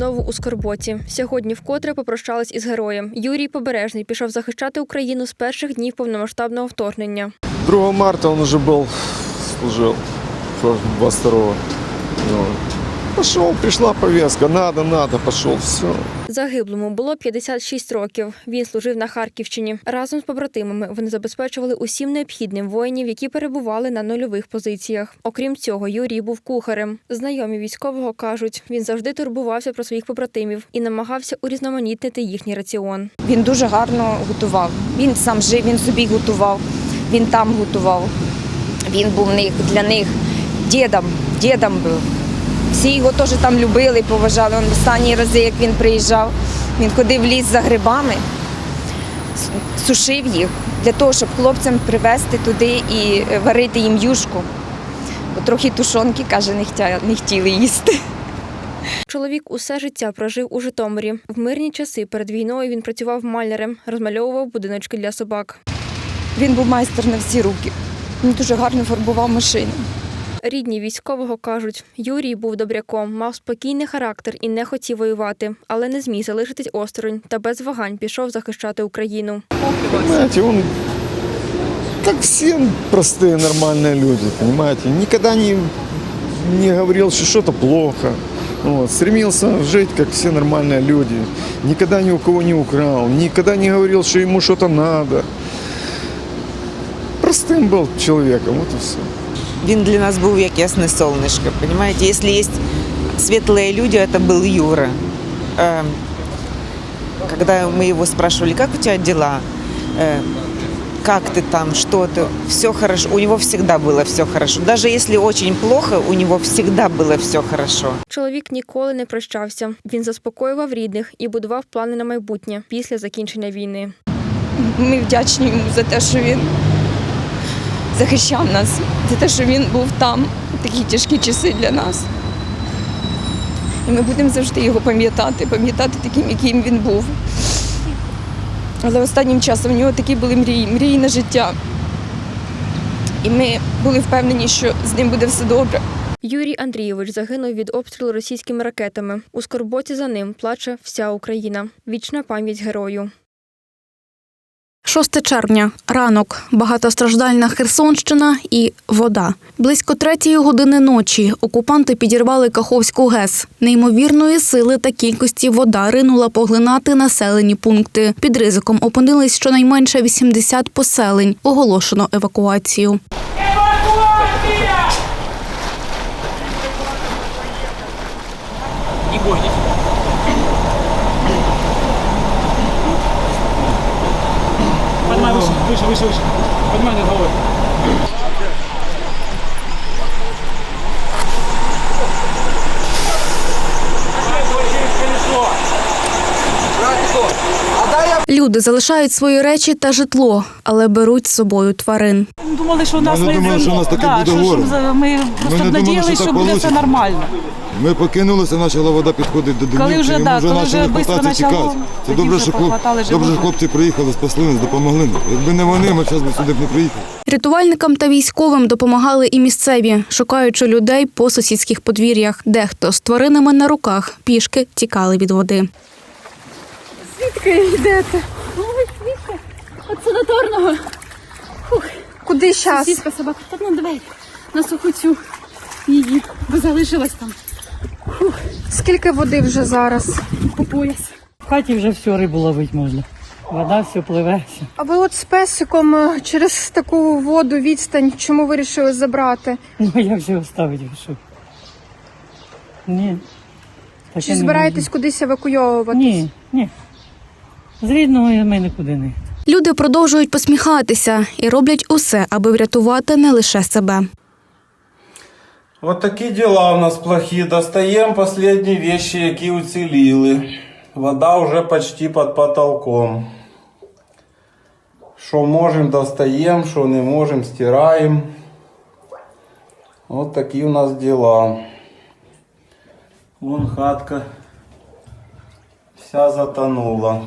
Знову у скорботі. Сьогодні вкотре попрощались із героєм. Юрій Побережний пішов захищати Україну з перших днів повномасштабного вторгнення. 2 марта він уже був служив 22-го. Ну, Пошел, пришла повестка, надо, надо, пошел, все. Загиблому було 56 років. Він служив на Харківщині. Разом з побратимами вони забезпечували усім необхідним воїнів, які перебували на нульових позиціях. Окрім цього, Юрій був кухарем. Знайомі військового кажуть, він завжди турбувався про своїх побратимів і намагався урізноманітнити їхній раціон. Він дуже гарно готував. Він сам жив, він собі готував, він там готував. Він був для них дідом, дідом був. Всі його теж там любили, поважали. Он останні рази, як він приїжджав, він ходив в ліс за грибами, сушив їх для того, щоб хлопцям привезти туди і е, варити їм юшку. Бо трохи тушонки, каже, не хотіли їсти. Чоловік усе життя прожив у Житомирі. В мирні часи перед війною він працював малярем, розмальовував будиночки для собак. Він був майстер на всі руки. Він дуже гарно фарбував машини. Рідні військового кажуть, Юрій був добряком, мав спокійний характер і не хотів воювати, але не зміг залишитись осторонь та без вагань пішов захищати Україну. Понимаете, он, как все простые нормальные люди, понимаете, никогда не, не говорил, что что-то плохо. Вот, стремился жить, как все нормальные люди. Никогда ни у кого не украл, никогда не говорил, что ему что-то надо. Простым был человеком, вот и все. Він для нас був як ясне солнышко, понимаете? Если есть светлые люди, это был Юра. Э, Когда мы его спрашивали, как у тебя дела, Э, как ты там, что ты, все хорошо. У него всегда было все хорошо. Даже если очень плохо, у него всегда было все хорошо. Чоловік ніколи не прощався. Він заспокоював рідних і будував плани на майбутнє після закінчення війни. Ми вдячні йому за те, що він захищав нас, за те, що він був там такі тяжкі часи для нас. І ми будемо завжди його пам'ятати, пам'ятати таким, яким він був. Але останнім часом в нього такі були мрії, мрії на життя. І ми були впевнені, що з ним буде все добре. Юрій Андрійович загинув від обстрілу російськими ракетами. У скорботі за ним плаче вся Україна. Вічна пам'ять герою. 6 червня, ранок, багатостраждальна Херсонщина і вода. Близько третьої години ночі окупанти підірвали Каховську ГЕС. Неймовірної сили та кількості вода ринула поглинати населені пункти. Під ризиком опинились щонайменше 80 поселень. Оголошено евакуацію. выше, выше, выше, выше. Поднимай над головой. Люди залишають свої речі та житло, але беруть з собою тварин. Думали, що у нас Ми не думали, що у нас таке да, буде що- що горе. за- Ми просто не думали, надіялися, що що так буде все получиться. нормально. Ми покинулися, почала вода підходити до домівки, Коли вже, і ми да, вже коли вже почали бистро хвататися почало, тікати. Це тоді добре, вже що, хлоп... похватали добре, що живого. хлопці приїхали, спасли нас, допомогли нам. Якби не вони, ми зараз би сюди б не приїхали. Рятувальникам та військовим допомагали і місцеві, шукаючи людей по сусідських подвір'ях. Дехто з тваринами на руках пішки тікали від води. От санаторного. Куди зараз? Сіска собака. Та ну давай на суху цю її, бо залишилась там Скільки води вже зараз? по пояс. В хаті вже всю рибу ловити можна. Вода все пливе. Все. А ви от з песиком е, через таку воду відстань, чому вирішили забрати? Ну як же оставити що? Ні. Таке Чи не збираєтесь кудись можна. евакуйовувати? Ні, ні. З рідного ми нікуди не. Люди продовжують посміхатися і роблять усе, аби врятувати не лише себе. Вот такі дела у нас плохі. Достаємо последні вещи, які уціліли. Вода вже почти під потолком. Що можемо, достаємо, що не можемо, стираємо. Вот такі у нас дела. Вон хатка вся затонула.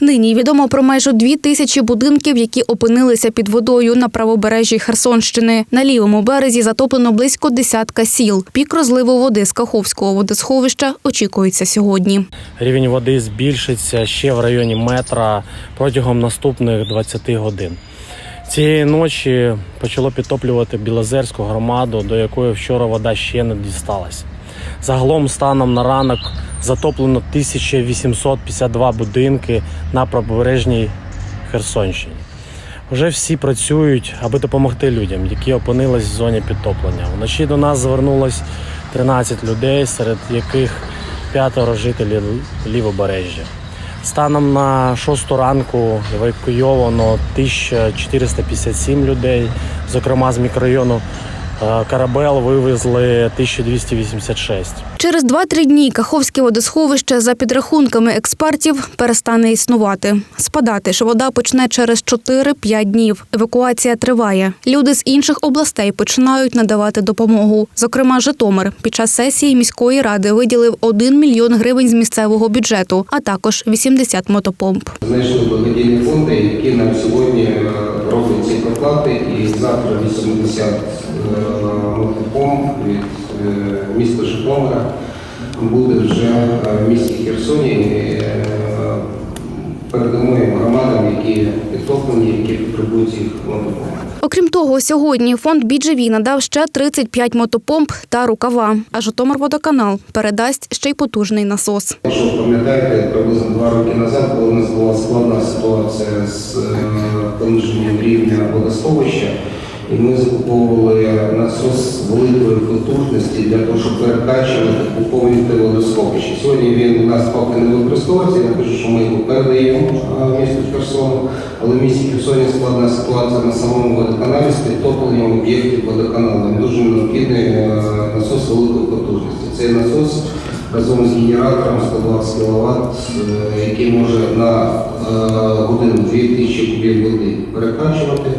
Нині відомо про майже дві тисячі будинків, які опинилися під водою на правобережжі Херсонщини. На лівому березі затоплено близько десятка сіл. Пік розливу води з Каховського водосховища очікується сьогодні. Рівень води збільшиться ще в районі метра протягом наступних 20 годин. Цієї ночі почало підтоплювати Білозерську громаду, до якої вчора вода ще не дісталась. Загалом станом на ранок затоплено 1852 будинки на правобережній Херсонщині. Вже всі працюють, аби допомогти людям, які опинились в зоні підтоплення. Вночі до нас звернулось 13 людей, серед яких п'ятеро жителів лівобережжя. Станом на 6 ранку евакуйовано 1457 людей, зокрема з мікрорайону Карабел вивезли 1286. Через 2-3 дні Каховське водосховище, за підрахунками експертів, перестане існувати. Спадати ж вода почне через 4-5 днів. Евакуація триває. Люди з інших областей починають надавати допомогу. Зокрема, Житомир під час сесії міської ради виділив 1 мільйон гривень з місцевого бюджету, а також 80 мотопомп. Знайшли благодійні фонди, які нам сьогодні е, роблять ці проплати, і завтра 80 е, мотопомп е, міста Житомира буде вже е, в місті Херсоні. е, Передамо громадам, які підтоплені, які потребують цих мотопомп. Окрім того, сьогодні фонд «Біджеві» надав ще 35 мотопомп та рукава. А Житомирводоканал передасть ще й потужний насос. Якщо ви пам'ятаєте, приблизно два роки назад, коли у нас була складна ситуація з пониженням рівня водосховища, і ми закуповували насос великої потужності для того, щоб перекачувати, поповнювати водосховище. Сьогодні він у нас поки не використовується, я кажу, що ми його передаємо е, місту Херсону, але в місті Херсоні складна ситуація на самому водоканалі з підтопленням об'єктів водоканалу. Дуже необхідний е, насос великої потужності. Цей насос разом з генератором 120 кВт, який може на е, годину 2000 кубів води перекачувати.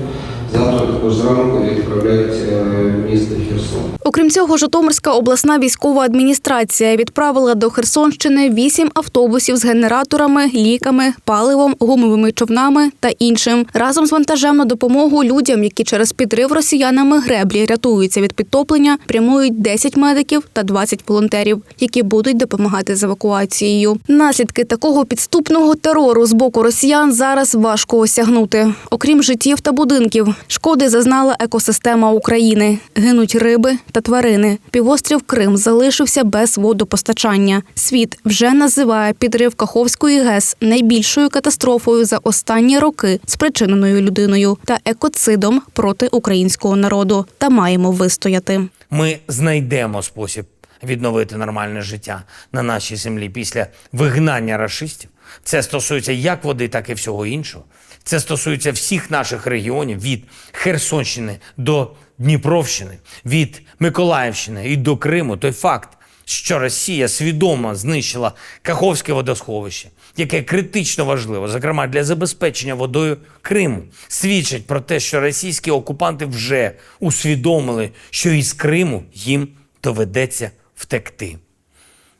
Завтра також зранку відправляють е, місто Херсон. Окрім цього, Житомирська обласна військова адміністрація відправила до Херсонщини вісім автобусів з генераторами, ліками, паливом, гумовими човнами та іншим. Разом з вантажем на допомогу людям, які через підрив росіянами греблі рятуються від підтоплення, прямують 10 медиків та 20 волонтерів, які будуть допомагати з евакуацією. Наслідки такого підступного терору з боку росіян зараз важко осягнути. Окрім життів та будинків, шкоди зазнала екосистема України. Гинуть риби та тварини. Півострів Крим залишився без водопостачання. Світ вже називає підрив Каховської ГЕС найбільшою катастрофою за останні роки, спричиненою людиною та екоцидом проти українського народу. Та маємо вистояти. Ми знайдемо спосіб відновити нормальне життя на нашій землі після вигнання рашистів. Це стосується як води, так і всього іншого. Це стосується всіх наших регіонів від Херсонщини до Дніпровщини, від Миколаївщини і до Криму. Той факт, що Росія свідомо знищила Каховське водосховище, яке критично важливо, зокрема для забезпечення водою Криму, свідчить про те, що російські окупанти вже усвідомили, що із Криму їм доведеться втекти.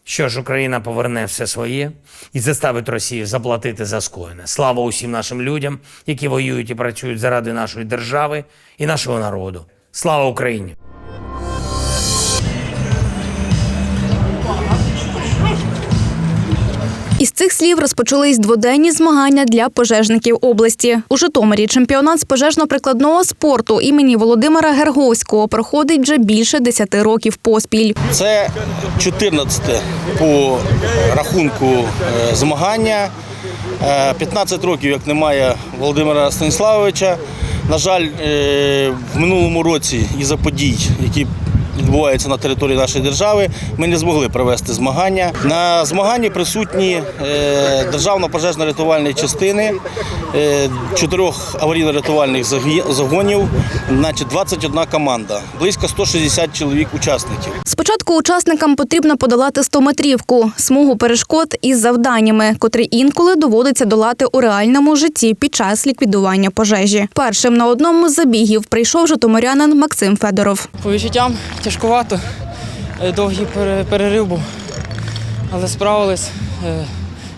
Що ж, Україна поверне все своє і заставить Росію заплатити за скоєне. Слава усім нашим людям, які воюють і працюють заради нашої держави і нашого народу. Слава Україні! Із цих слів розпочались дводенні змагання для пожежників області. У Житомирі чемпіонат з пожежно-прикладного спорту імені Володимира Герговського проходить вже більше 10 років поспіль. Це 14 по рахунку е, змагання. Е, 15 років, як немає Володимира Станіславовича. На жаль, е, в минулому році із-за подій, які відбуваються на території нашої держави, ми не змогли провести змагання. На змаганні присутні е, державно пожежно-рятувальні частини, е, чотирьох аварійно-рятувальних загонів, значить 21 команда, близько 160 чоловік учасників. Спочатку учасникам потрібно подолати 100-метрівку – смугу перешкод із завданнями, котрі інколи доводиться долати у реальному житті під час ліквідування пожежі. Першим на одному з забігів прийшов житомирянин Максим Федоров. По відчуттям тяжкувато, Е, довгий пере- перерив був, але справились. Е,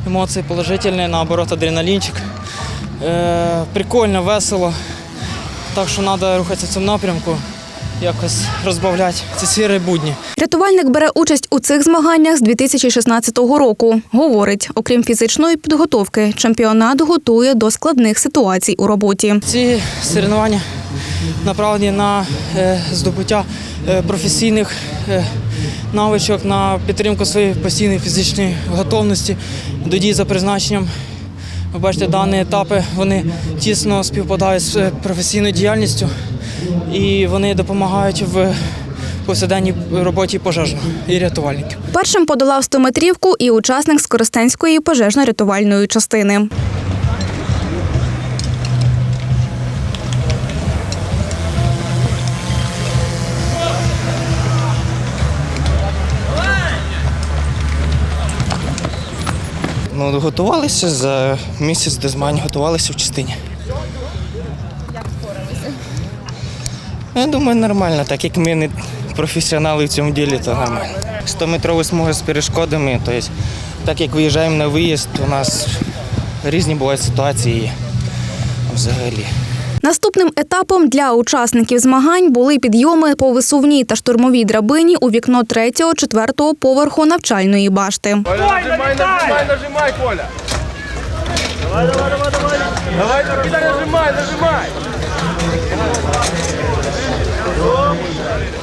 емоції положительні, наоборот, адреналінчик. Е, прикольно, весело. Так що треба рухатися в цьому напрямку, якось розбавляти ці сірі будні. Рятувальник бере участь у цих змаганнях з 2016 року. Говорить, окрім фізичної підготовки, чемпіонат готує до складних ситуацій у роботі. Ці соревнування направлені на е, здобуття е, професійних е, навичок, на підтримку своєї постійної фізичної готовності до дій за призначенням. Ви бачите, дані етапи вони тісно співпадають з професійною діяльністю і вони допомагають в повсякденній роботі пожежного і рятувальників. Першим подолав 100 метрівку і учасник Скоростенської пожежно-рятувальної частини. Ну, готувалися за місяць до змагань, готувалися в частині. Як? Я думаю, нормально, так як ми не професіонали в цьому ділі, то нормально. 100-метрова смуга з перешкодами, тобто, так як виїжджаємо на виїзд, у нас різні бувають ситуації взагалі. Наступним етапом для учасників змагань були підйоми по висувній та штурмовій драбині у вікно 3-4 поверху навчальної башти. Нажимай, нажимай, нажимай, Коля. Давай, давай, давай, давай. Давай, давай, нажимай, нажимай.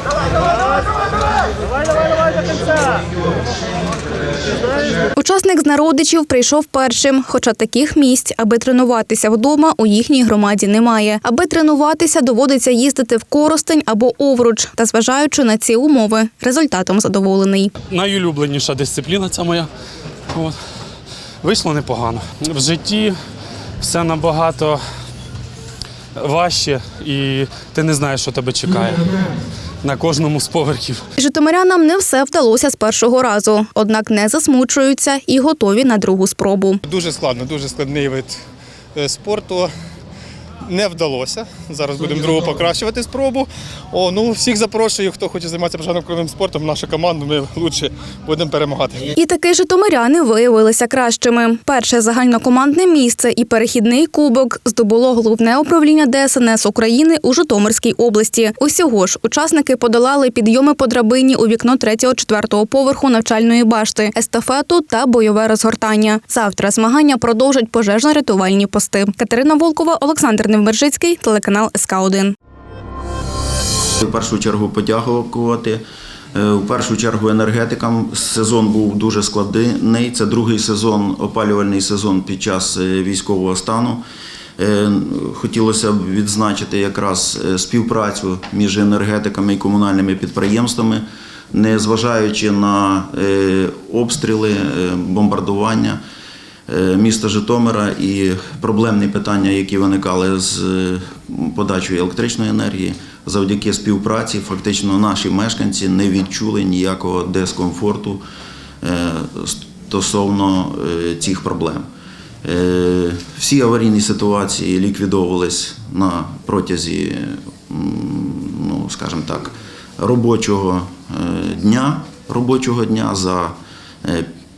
Давай, давай, давай, давай, давай, давай до конца. Учасник з народичів прийшов першим, хоча таких місць, аби тренуватися вдома, у їхній громаді немає. Аби тренуватися, доводиться їздити в Коростень або Овруч. Та зважаючи на ці умови, результатом задоволений. Найулюбленіша дисципліна ця моя. От. Вийшло непогано. В житті все набагато важче, і ти не знаєш, що тебе чекає на кожному з поверхів. Житомирянам не все вдалося з першого разу, однак не засмучуються і готові на другу спробу. Дуже складно, дуже складний вид е, спорту. Не вдалося. Зараз будемо другу покращувати спробу. О, ну всіх запрошую, хто хоче займатися пожежно-кровним спортом, нашу команду ми лучше будемо перемагати. І таки житомиряни виявилися кращими. Перше загальнокомандне місце і перехідний кубок здобуло головне управління ДСНС України у Житомирській області. Усього ж учасники подолали підйоми по драбині у вікно 3-4 поверху навчальної башти, естафету та бойове розгортання. Завтра змагання продовжать пожежно-рятувальні пости. Катерина Волкова, Олександр Невмержицький, телеканал СК 1 В першу чергу подякувати. Е, В першу чергу енергетикам сезон був дуже складний. Це другий сезон, опалювальний сезон під час е, військового стану. Е, Хотілося б відзначити якраз е, співпрацю між енергетиками і комунальними підприємствами, незважаючи на е, обстріли, е, бомбардування е, міста Житомира і проблемні питання, які виникали з е, подачею електричної енергії, завдяки співпраці, фактично наші мешканці не відчули ніякого дискомфорту е, стосовно е, цих проблем. Е, Всі аварійні ситуації ліквідовувались на протязі, ну, скажімо так, робочого е, дня, робочого дня за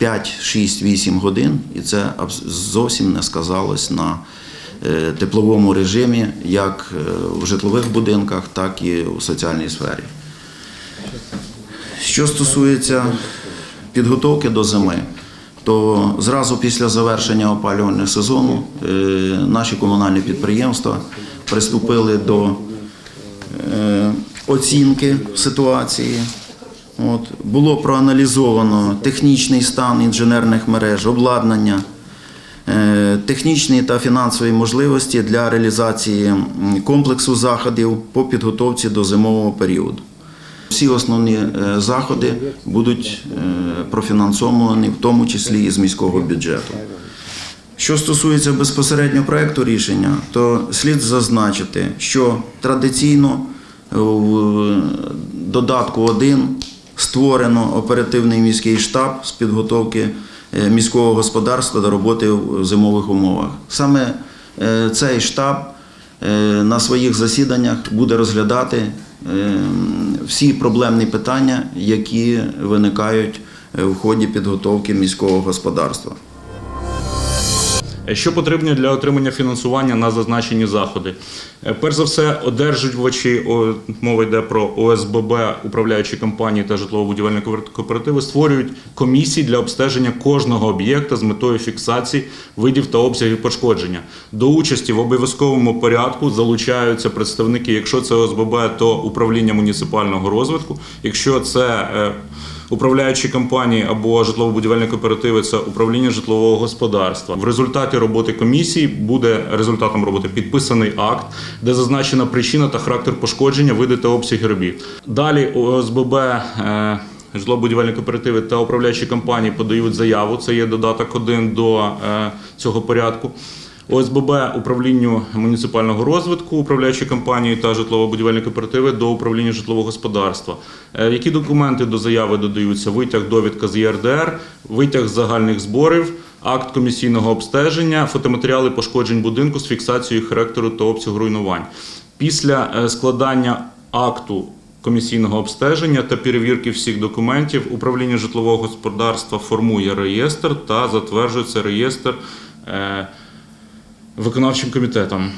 е, 5, 6, 8 годин, і це зовсім не сказалось на е, тепловому режимі, як е, в житлових будинках, так і у соціальній сфері. Що стосується підготовки до зими, то зразу після завершення опалювального сезону е, наші комунальні підприємства приступили до оцінки ситуації. От, було проаналізовано технічний стан інженерних мереж, обладнання, е, технічні та фінансові можливості для реалізації комплексу заходів по підготовці до зимового періоду. Всі основні е, заходи будуть е, профінансовані, в тому числі і з міського бюджету. Що стосується безпосередньо проекту рішення, то слід зазначити, що традиційно в додатку 1 створено оперативний міський штаб з підготовки е, міського господарства до роботи в зимових умовах. Саме е, цей штаб е, на своїх засіданнях буде розглядати всі проблемні питання, які виникають в ході підготовки міського господарства. Е, Що потрібно для отримання фінансування на зазначені заходи? Е, Перш за все, одержувачі, мова йде про ОСББ, управляючі компанії та житлово-будівельні кооперативи, створюють комісії для обстеження кожного об'єкта з метою фіксації видів та обсягів пошкодження. До участі в обов'язковому порядку залучаються представники, якщо це ОСББ, то управління муніципального розвитку, якщо це е, Управляючі компанії або житлово-будівельні кооперативи це управління житлового господарства. В результаті роботи комісії буде результатом роботи підписаний акт, де зазначена причина та характер пошкодження, види та обсяги робіт. Далі ОСББ. е, Житлово-будівельні кооперативи та управляючі компанії подають заяву. Це є додаток один до е, цього порядку. ОСББ управлінню муніципального розвитку, управляючі компанії та житлово-будівельні кооперативи до управління житлового господарства. Е, Які документи до заяви додаються? Витяг довідка з ЄРДР, витяг загальних зборів, акт комісійного обстеження, фотоматеріали пошкоджень будинку з фіксацією характеру та обсягу руйнувань. Після е, складання акту комісійного обстеження та перевірки всіх документів управління житлового господарства формує реєстр та затверджується реєстр. Виконавчим комітетом.